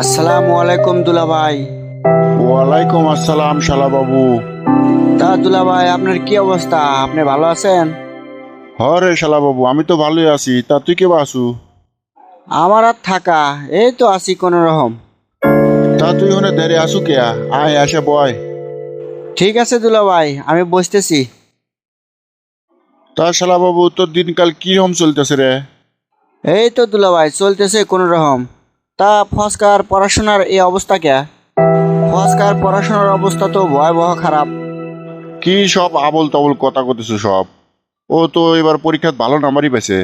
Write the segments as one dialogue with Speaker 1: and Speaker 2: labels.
Speaker 1: আসসালামু আলাইকুম দুলা ভাই
Speaker 2: ওয়ালাইকুম আসসালাম শালা বাবু
Speaker 1: তা দুলা ভাই আপনার কি অবস্থা? আপনি ভালো আছেন?
Speaker 2: হরে শালা বাবু আমি তো ভালোই আছি। তা তুই কে বাসু
Speaker 1: আমার আর থাকা এই তো আছি কোনো রকম।
Speaker 2: তা তুই ওখানে দেরে আসু কে আয় আসে বয়।
Speaker 1: ঠিক আছে দুলা ভাই আমি বসতেছি।
Speaker 2: তা শালা বাবু তোর দিনকাল কি রকম চলতেছে রে?
Speaker 1: এই তো দুলা ভাই চলতেছে কোনো রকম। তা ফসকার পড়াশোনার এই অবস্থা কে? ফসকার পড়াশোনার অবস্থা তো ভয়াবহ খারাপ।
Speaker 2: কি সব আবল তাবল কথা করতেছো সব? ও তো এবার পরীক্ষাত ভালো নাম্বারই পেয়েছে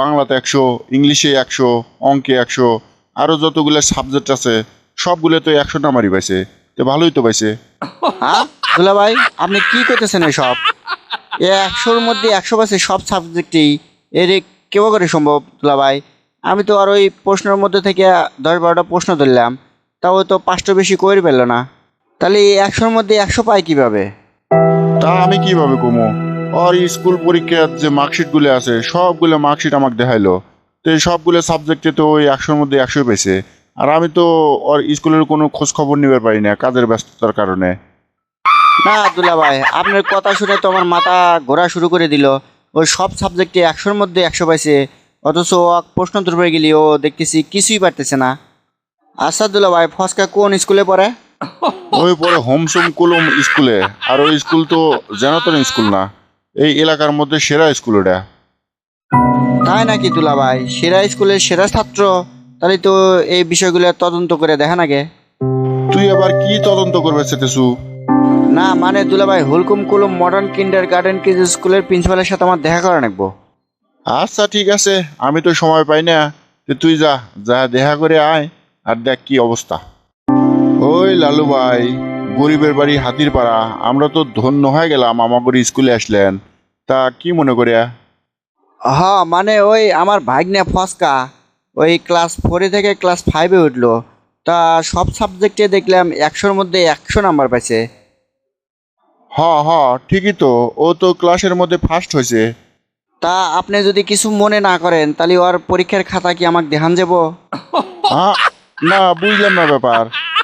Speaker 2: বাংলাতে একশো ইংলিশে একশো অঙ্কে একশো আরও যতগুলো সাবজেক্ট আছে সবগুলো তো একশো নাম্বারই পাইছে। তো ভালোই তো পাইছে।
Speaker 1: হ্যাঁ দুলা ভাই আপনি কি করতেছেন এসব? এ একশোর মধ্যে একশো পাশে সব সাবজেক্টেই। এর কেউ করে সম্ভব দুলা ভাই? আমি তো আর ওই প্রশ্নের মধ্যে থেকে দশ বারোটা প্রশ্ন ধরলাম। তাও তো পাঁচটা বেশি করে পেল না। তাহলে এই একশোর মধ্যে একশো পাই কীভাবে?
Speaker 2: তা আমি কীভাবে কমো? ওর স্কুল পরীক্ষার যে মার্কশিটগুলো আছে সবগুলো মার্কশিট আমাকে দেখাইলো। তো এই সবগুলো সাবজেক্টে তো ওই একশোর মধ্যে একশো পেয়েছে আর আমি তো ওর স্কুলের কোনো খোঁজ খবর নিতে পারি না কাজের ব্যস্ততার কারণে।
Speaker 1: না দুলা ভাই আপনার কথা শুনে তো আমার মাথা ঘোরা শুরু করে দিল। ওই সব সাবজেক্টে একশোর মধ্যে একশো পাইছে। অথচ প্রশ্ন ধরবে গেলি ও দেখতেছি কিছুই পারতেছে না। দুলা ভাই ফসকা কোন স্কুলে পড়ে?
Speaker 2: ওই পরে হোমসোম কুলুম স্কুলে। আর ওই স্কুল তো জানাতন স্কুল না এই এলাকার মধ্যে সেরা স্কুল ওটা।
Speaker 1: তাই নাকি দুলা ভাই? সেরা স্কুলের সেরা ছাত্র? তাহলে তো এই বিষয়গুলো তদন্ত করে দেখা নাগে
Speaker 2: তুই আবার কি তদন্ত করবে সেতেছু
Speaker 1: না মানে দুলা ভাই হুলকুম কুলুম মডার্ন কিন্ডার গার্ডেন কিজ স্কুলের প্রিন্সিপালের সাথে আমার দেখা করা নাকবো।
Speaker 2: আচ্ছা ঠিক আছে। আমি তো সময় পাই না। তুই যা যা দেখা করে আয় আর দেখ কি অবস্থা। ওই লালু ভাই গরিবের বাড়ি হাতির পাড়া আমরা তো ধন্য হয়ে গেলাম আমাদের স্কুলে আসলেন। তা কি মনে করিয়া?
Speaker 1: হ মানে ওই আমার ভাগ্নে ফসকা ওই ক্লাস ফোরে থেকে ক্লাস ফাইভে উঠল। তা সব সাবজেক্টে দেখলাম একশোর মধ্যে একশো নাম্বার পাইছে।
Speaker 2: হ হ ঠিকই তো। ও তো ক্লাসের মধ্যে ফার্স্ট হয়েছে।
Speaker 1: তা আপনি যদি কিছু মনে না করেন তাহলে ওর পরীক্ষার খাতা কি আমাকে দেখান যাব?
Speaker 2: না বুঝলাম না ব্যাপার।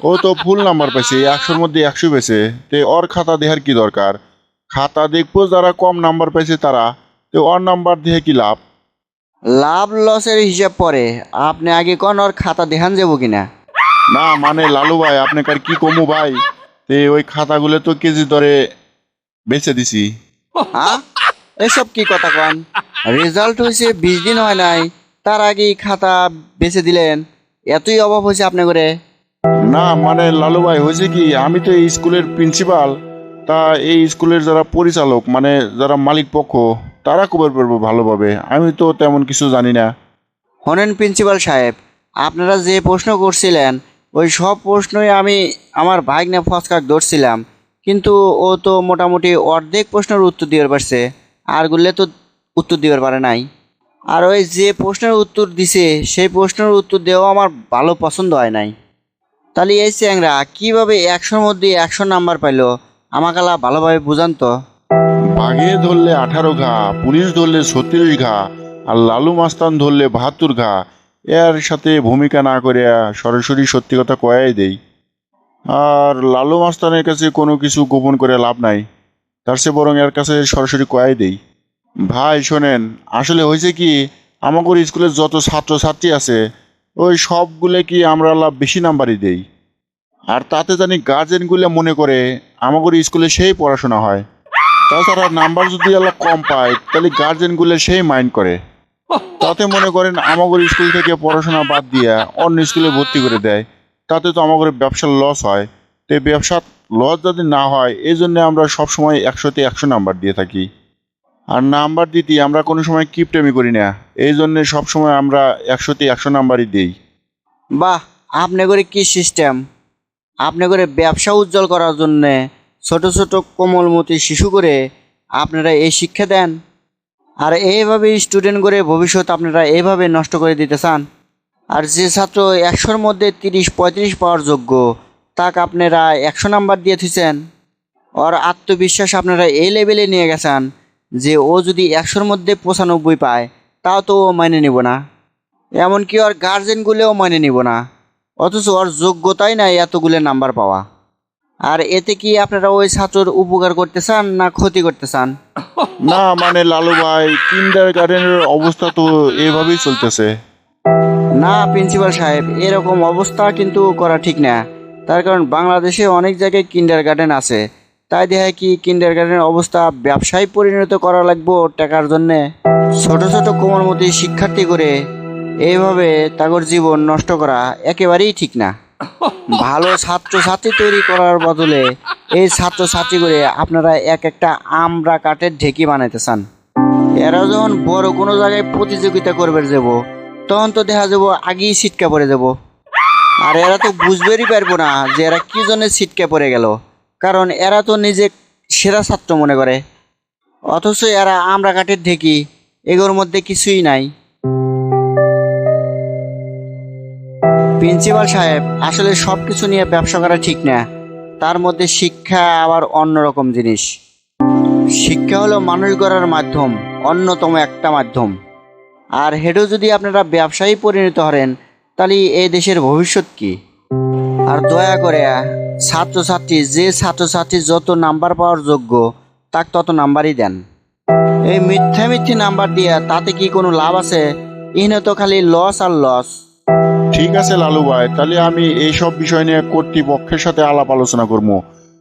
Speaker 2: ও তো ফুল নাম্বার পেয়েছে একশোর মধ্যে একশো পেয়েছে তে ওর খাতা দেহার কি দরকার? খাতা দেখব যারা কম নাম্বার পেয়েছে তারা। তো ওর নাম্বার দিয়ে কি লাভ?
Speaker 1: লাভ লসের হিসাব পরে। আপনি আগে কোন ওর খাতা দেখান যাব কিনা?
Speaker 2: না মানে লালু ভাই আপনাকে আর কি কমু ভাই? তে ওই খাতাগুলো তো কেজি দরে বেচে দিছি।
Speaker 1: হ্যাঁ এসব কি কথা কন? রেজাল্ট হয়েছে বিশ দিন হয় নাই তার আগেই খাতা বেছে দিলেন। এতই অভাব হয়েছে আপনি করে
Speaker 2: না মানে লালু ভাই হয়েছে কি আমি তো এই স্কুলের প্রিন্সিপাল তা এই স্কুলের যারা পরিচালক মানে যারা মালিক পক্ষ তারা খবর পারব ভালোভাবে। আমি তো তেমন কিছু জানি না।
Speaker 1: হনেন প্রিন্সিপাল সাহেব আপনারা যে প্রশ্ন করছিলেন ওই সব প্রশ্নই আমি আমার ভাগ্নে ফসকাক ধরছিলাম। কিন্তু ও তো মোটামুটি অর্ধেক প্রশ্নের উত্তর দিতে পারছে। আরগুলো তো উত্তর দিতে পারে নাই। আর ওই যে প্রশ্নের উত্তর দিছে, সেই প্রশ্নের উত্তর দেওয়া আমার ভালো পছন্দ হয় নাই। তাহলে এই চ্যাংরা, কীভাবে একশোর মধ্যে একশো নাম্বার পাইলো? আমাকালা ভালোভাবে বুঝান তো।
Speaker 2: বাঘে ধরলে আঠারো ঘা, পুলিশ ধরলে ছত্রিশ ঘা, আর লালু মাস্তান ধরলে বাহাত্তর ঘা, এর সাথে ভূমিকা না করে সরাসরি সত্যি কথা কয়াই দেই। আর লালু মাস্তানের কাছে কোনো কিছু গোপন করে লাভ নাই। তার চেয়ে বরং এর কাছে সরাসরি কয়াই দেই। ভাই, শোনেন, আসলে হয়েছে কি আমাদের স্কুলের যত ছাত্রছাত্রী আছে, ওই সবগুলো কি আমরা বেশি নাম্বারই দেই। আর তাতে জানি গার্জেনগুলো মনে করে আমাদের স্কুলে সেই পড়াশোনা হয়। তাছাড়া নাম্বার যদি আল্লাহ কম পায়, তাহলে গার্জেনগুলো সেই মাইন্ড করে। তাতে মনে করেন আমাদের স্কুল থেকে পড়াশোনা বাদ দিয়া অন্য স্কুলে ভর্তি করে দেয়। তাতে তো আমাদের ব্যবসার লস হয়। তো এই ব্যবসার লস যদি না হয়, এই জন্য আমরা সবসময় একশোতে একশো নাম্বার দিয়ে থাকি। আর নাম্বার দিতে আমরা কোনো সময় কিপটেমি করি না। এই জন্যে সবসময় আমরা একশোতে একশো নাম্বারই দিই।
Speaker 1: বাহ, আপনি করে কি সিস্টেম আপনি করে ব্যবসা উজ্জ্বল করার জন্যে ছোট ছোট কোমলমতি শিশু করে আপনারা এই শিক্ষা দেন? আর এইভাবে স্টুডেন্ট করে ভবিষ্যৎ আপনারা এইভাবে নষ্ট করে দিতে চান? আর যে ছাত্র একশোর মধ্যে তিরিশ পঁয়ত্রিশ পাওয়ার যোগ্য তাকে আপনারা একশো নাম্বার দিয়ে থুইছেন। ওর আত্মবিশ্বাস আপনারা এই লেভেলে নিয়ে গেছেন যে ও যদি একশোর মধ্যে পঁচানব্বই পায় তাও তো ও মেনে নিব না। এমনকি ওর গার্জেনগুলোও মেনে নিব না। অথচ ওর যোগ্যতাই নাই এতগুলো নাম্বার পাওয়া। আর এতে কি আপনারা ওই ছাত্রর উপকার করতে চান না ক্ষতি করতে চান?
Speaker 2: না মানে লালু ভাই কিন্ডার গার্ডেনের অবস্থা তো এভাবেই চলতেছে।
Speaker 1: না প্রিন্সিপাল সাহেব এরকম অবস্থা কিন্তু করা ঠিক না। তার কারণ বাংলাদেশে অনেক জায়গায় কিন্ডার গার্ডেন আছে। তাই দেখা কি কিন্ডার গার্ডেনের অবস্থা ব্যবসায় পরিণত করা লাগবো টাকার জন্যে? ছোট ছোট কোমলমতি শিক্ষার্থী করে এইভাবে তাগর জীবন নষ্ট করা একেবারেই ঠিক না। ভালো ছাত্রছাত্রী তৈরি করার বদলে এই ছাত্রছাত্রী করে আপনারা এক একটা আমরা কাঠের ঢেকি বানাইতে চান। এরা যখন বড় কোনো জায়গায় প্রতিযোগিতা করবে যাব তখন তো দেখা যাব আগেই ছিটকা পড়ে যাব। আর এরা তো বুঝবেরই পারব না যে এরা কি জন্য ছিটকে পড়ে গেল। কারণ এরা তো নিজে সেরা ছাত্র মনে করে। অথচ এরা আমরা কাঠের ঢেকি, এগুলোর মধ্যে কিছুই নাই। প্রিন্সিপাল সাহেব, আসলে সব কিছু নিয়ে ব্যবসা করা ঠিক না। তার মধ্যে শিক্ষা আবার অন্যরকম জিনিস। শিক্ষা হলো মানুষ গড়ার মাধ্যম, অন্যতম একটা মাধ্যম। আর হেডও যদি আপনারা ব্যবসায়ী পরিণত হরেন তাহলে এই দেশের ভবিষ্যৎ কি? আর দয়া করে ছাত্রছাত্রী যে ছাত্রছাত্রী যত নাম্বার পাওয়ার যোগ্য তাক তত নাম্বারই দেন। এই মিথ্যা মিথ্যে নাম্বার দিয়া তাতে কি কোনো লাভ আছে? ইহনে তো খালি লস আর লস
Speaker 2: ঠিক আছে লালু ভাই তাহলে আমি এইসব বিষয় নিয়ে কর্তৃপক্ষের সাথে আলাপ আলোচনা করব।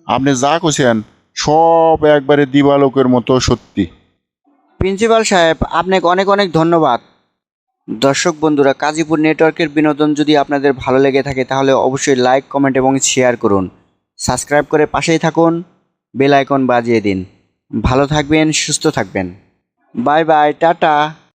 Speaker 2: আপনি যা করছেন সব একবারে দিবালোকের মতো সত্যি।
Speaker 1: প্রিন্সিপাল সাহেব আপনাকে অনেক অনেক ধন্যবাদ। দর্শক বন্ধুরা, কাজীপুর নেটওয়ার্কের বিনোদন যদি আপনাদের ভালো লেগে থাকে, তাহলে অবশ্যই লাইক কমেন্ট এবং শেয়ার করুন। সাবস্ক্রাইব করে পাশেই থাকুন বেল আইকন বাজিয়ে দিন। ভালো থাকবেন, সুস্থ থাকবেন। Bye bye tata.